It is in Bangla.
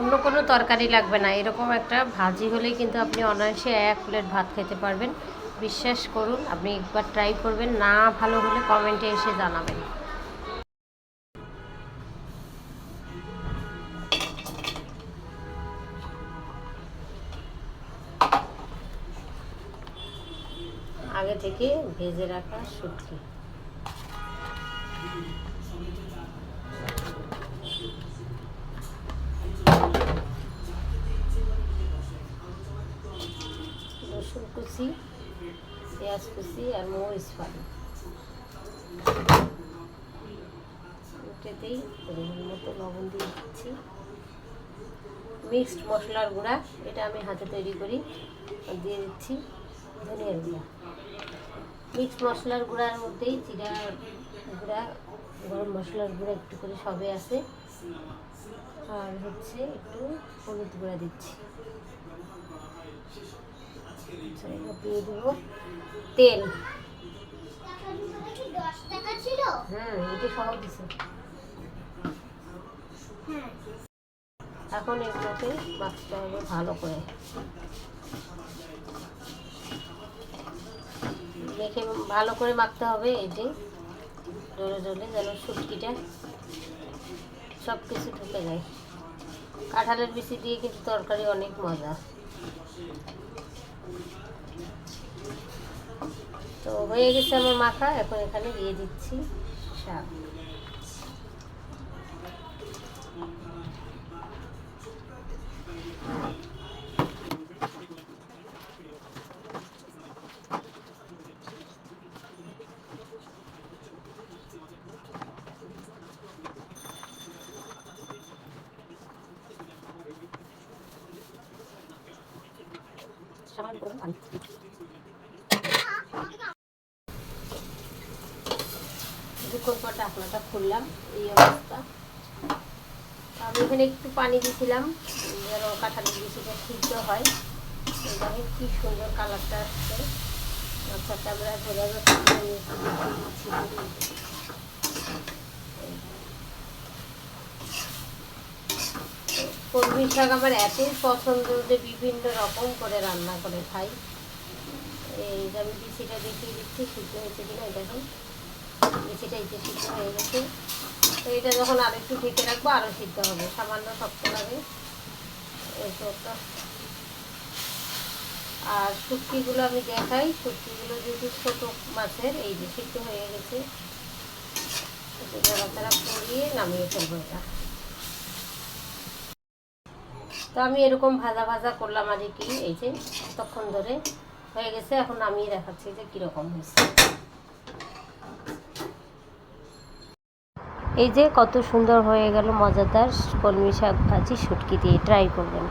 অন্য কোনো তরকারি লাগবে না। এরকম একটা ভাজি হলেই কিন্তু আপনি অনায়াসে এক প্লেট ভাত খেতে পারবেন। বিশ্বাস করুন, আপনি একবার ট্রাই করবেন, না ভালো হলে কমেন্টে এসে জানাবেন। আগে থেকে ভেজে রাখা শুটকি। কুচি পেঁয়াজ কুচি আর মরিচ ফালি এটাতেই পরিমাণ মতো লবণ দিয়ে দিচ্ছি। মিক্সড মশলার গুঁড়া, এটা আমি হাতে তৈরি করি। দিয়ে দিচ্ছি ধনিয়ার গুঁড়া। মিক্সড মশলার গুঁড়ার মধ্যেই জিরা গুঁড়া, গরম মশলার গুঁড়া একটু করে সবে আছে। আর হচ্ছে একটু হলুদ গুঁড়া দিচ্ছি। দিয়ে দেবো তেল। হ্যাঁ এটা সহ দিছে। এখন এগুলোকে মাছতে হবে ভালো করে। মেখে ভালো করে মাখতে হবে এটি ডলে ডলে যেন শুটকিটা সব কিছু ঢুকে যায়। কাঁঠালের বিচি দিয়ে কিন্তু তরকারি অনেক মজা। তো হয়ে গেছে আমার মাখা এখন এখানে দিয়ে দিচ্ছি শাক। ঢাকনাটা খুললাম এই অবস্থা। আমি এখানে একটু পানি দিয়েছিলাম যেন কাঁঠালের বেশিটা সিদ্ধ হয়। এইভাবে কি সুন্দর কালারটা আসছে। আচ্ছা ক্যামেরা বোঝা যাচ্ছে না, আমি একটু দেখিয়ে দিচ্ছি কলমি শাক আমার এতই পছন্দ যে বিভিন্ন রকম করে রান্না করে খাই। এই যে আমি বিচিটা দেখিয়ে দিচ্ছি, সিদ্ধ হয়েছে কিনা দেখুন। বিচিটা এই যে সিদ্ধ হয়ে গেছে। তো এটা যখন আর একটু ঢেকে রাখব আরও সিদ্ধ হবে। সামান্য শক্ত লাগে। এই তো আর শুটকিগুলো আমি দেখাই। শুটকিগুলো যেহেতু ছোটো মাছের, এই যে সিদ্ধ হয়ে গেছে। নাড়াচাড়া করিয়ে নামিয়ে ফেলব এটা। তো আমি এরকম ভাজা ভাজা করলাম আর কি, এই যে তখন ধরে। হয়ে গেছে, এখন আমি দেখাচ্ছি যে কীরকম হয়েছে। এই যে কত সুন্দর হয়ে গেল মজাদার কলমি শাক ভাজি শুটকি দিয়ে। ট্রাই করবেন।